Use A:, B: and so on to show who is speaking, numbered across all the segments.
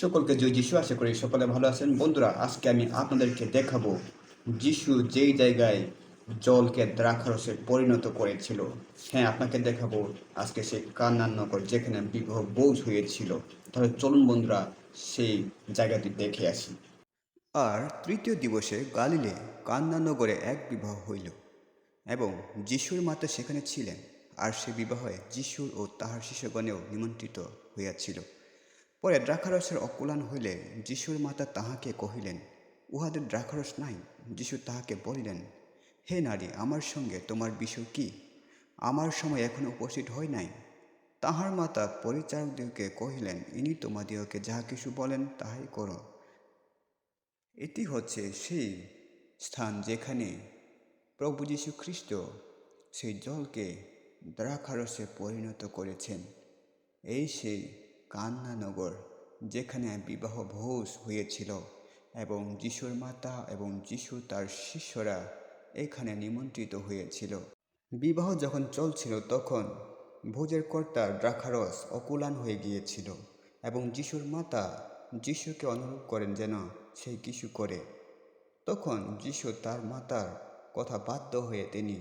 A: সকলকে জয় যিশু। আশা করি সকলে ভালো আছেন। বন্ধুরা, আজকে আমি আপনাদেরকে দেখাবো যিশু যেই জায়গায় জলকে দ্রাক্ষারসে পরিণত করেছিল। হ্যাঁ আপনাকে দেখাবো আজকে সেই কান্নানগর যেখানে বিবাহ বোঝ হয়েছিল। তাহলে চলুন বন্ধুরা, সেই জায়গাটি দেখে আসি।
B: আর তৃতীয় দিবসে গালিলে কান্নানগরে এক বিবাহ হইল এবং যিশুর মাতা সেখানে ছিলেন। আর সে বিবাহে যিশুর ও তাহার শিশুগণেও নিমন্ত্রিত হইয়াছিল। পরে দ্রাক্ষারসের অকুলান হইলে যিশুর মাতা তাহাকে কহিলেন, উহাদের দ্রাক্ষারস নাই। যিশু তাহাকে বলিলেন, হে নারী, আমার সঙ্গে তোমার বিষয় কি? আমার সময় এখনও উপস্থিত হয় নাই। তাহার মাতা পরিচারকদিগকে কহিলেন, ইনি তোমাদিওকে যাহা কিছু বলেন তাহাই করো। এটি হচ্ছে সেই স্থান যেখানে প্রভু যীশু খ্রিস্ট সেই জলকে দ্রাক্ষারসে পরিণত করেছেন। এই সেই কান্নানগর, যেখানে বিবাহ ভোজ হয়েছিল এবং যিশুর মাতা এবং যিশু তার শিষ্যরা এখানে নিমন্ত্রিত হয়েছিল। বিবাহ যখন চলছিল তখন ভোজের কর্তা দ্রাক্ষারস অকুলান হয়ে গিয়েছিল এবং যিশুর মাতা যিশুকে অনুরোধ করেন যেন সেই কিছু করে। তখন যিশু তার মাতার কথা বাধ্য হয়ে তিনি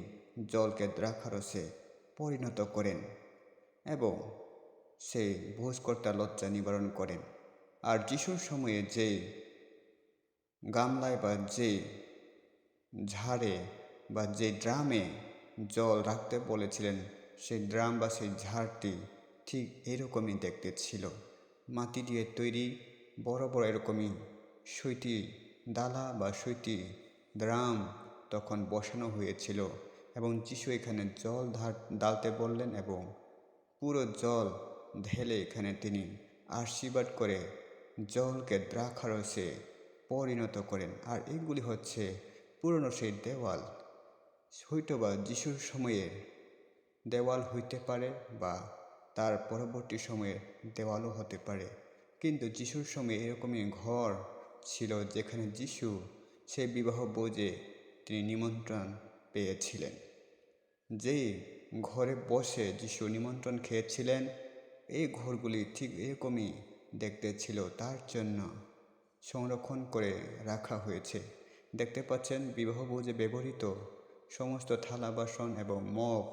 B: জলকে দ্রাক্ষারসে পরিণত করেন এবং সেই ভোজকর্তা লজ্জা নিবারণ করেন। আর যিশুর সময়ে যে গামলায় বা যে ঝাড়ে বা যে ড্রামে জল রাখতে বলেছিলেন সেই ড্রাম বা সেই ঝাড়টি ঠিক এরকমই দেখতে ছিল। মাটি দিয়ে তৈরি বড় বড় এরকমই সইটি ডালা বা সইটি, ড্রাম তখন বসানো হয়েছিল এবং যিশু এখানে জল ডালতে বললেন এবং পুরো জল ঢেলে এখানে তিনি আশীর্বাদ করে জলকে দ্রাক্ষারসে পরিণত করেন। আর এগুলি হচ্ছে পুরনো সেই দেওয়াল। হয়তো বা যিশুর সময়ের দেওয়াল হইতে পারে বা তার পরবর্তী সময়ে দেওয়ালও হতে পারে। কিন্তু যিশুর সময়ে এরকমই ঘর ছিল যেখানে যিশু সেই বিবাহ বোঝে তিনি নিমন্ত্রণ পেয়েছিলেন। যেই ঘরে বসে যিশু নিমন্ত্রণ খেয়েছিলেন এই ঘরগুলি ঠিক এরকমই দেখতে ছিল তার জন্য সংরক্ষণ করে রাখা হয়েছে। দেখতে পাচ্ছেন বিবাহ ভোজে ব্যবহৃত সমস্ত থালা, বাসন এবং মগ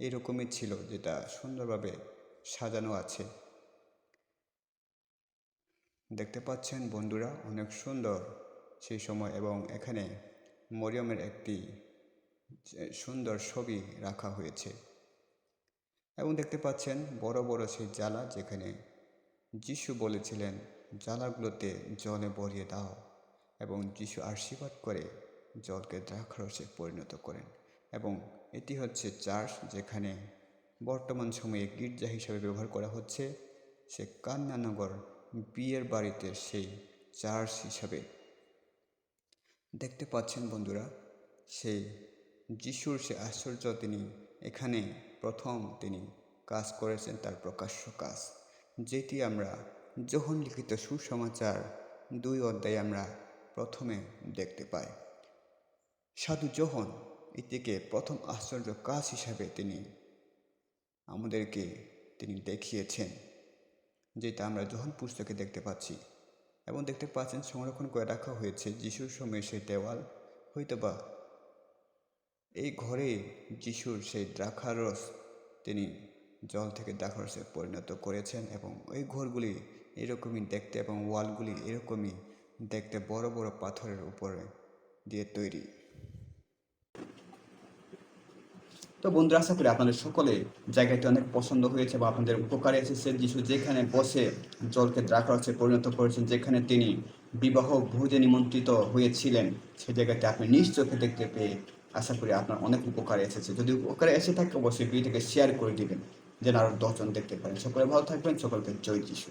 B: এরকমই ছিল যেটা সুন্দরভাবে সাজানো আছে। দেখতে পাচ্ছেন বন্ধুরা অনেক সুন্দর সেই সময় এবং এখানে মরিয়মের একটি সুন্দর ছবি রাখা হয়েছে। এবং দেখতে পাচ্ছেন বড় বড় সেই জ্বালা যেখানে যিশু বলেছিলেন, জ্বালাগুলোতে জলে ভরিয়ে দাও। এবং যিশু আশীর্বাদ করে জলকে দ্রাক্ষরসে পরিণত করেন। এবং এটি হচ্ছে চার্চ যেখানে বর্তমান সময়ে গির্জা হিসাবে ব্যবহার করা হচ্ছে। সে কান্নানগর বিয়ের বাড়িতে সেই চার্চ হিসাবে। দেখতে পাচ্ছেন বন্ধুরা, সেই যিশুর সে আশ্চর্য তিনি এখানে প্রথম তিনি কাজ করেছেন তার প্রকাশ্য কাজ, যেটি আমরা যখন লিখিত সুসমাচার দুই অধ্যায়ে আমরা প্রথমে দেখতে পাই। সাধু যোহন এটিকে প্রথম আশ্চর্য কাজ হিসাবে তিনি আমাদেরকে তিনি দেখিয়েছেন, যেটা আমরা যখন পুস্তকে দেখতে পাচ্ছি এবং দেখতে পাচ্ছেন সংরক্ষণ করে রাখা হয়েছে, যিশুর সময় সেই দেওয়াল হয়তোবা এই ঘরে যিশুর সেই দ্রাক্ষারস তিনি জল থেকে দ্রাক্ষারসে পরিণত করেছেন এবং ওই ঘরগুলি এরকমই দেখতে এবং ওয়ালগুলি এরকমই দেখতে বড় বড় পাথরের উপরে দিয়ে তৈরি।
A: তো বন্ধুরা, আশা করি আপনাদের সকলে জায়গাটি অনেক পছন্দ হয়েছে বা আপনাদের উপকারে এসেছে। যিশু যেখানে বসে জলকে দ্রাক্ষরসে পরিণত করেছেন, যেখানে তিনি বিবাহ ভোজে নিমন্ত্রিত হয়েছিলেন সেই জায়গাটি আপনি চোখে দেখতে পেয়ে আশা করি আপনার অনেক উপকারে এসেছে। যদি উপকারে এসে থাকে, অবশ্যই ভিডিওটাকে শেয়ার করে দিবেন, যেন আরও দশজন দেখতে পারেন। সকলে ভালো থাকবেন, সকলকে জয় যিশু।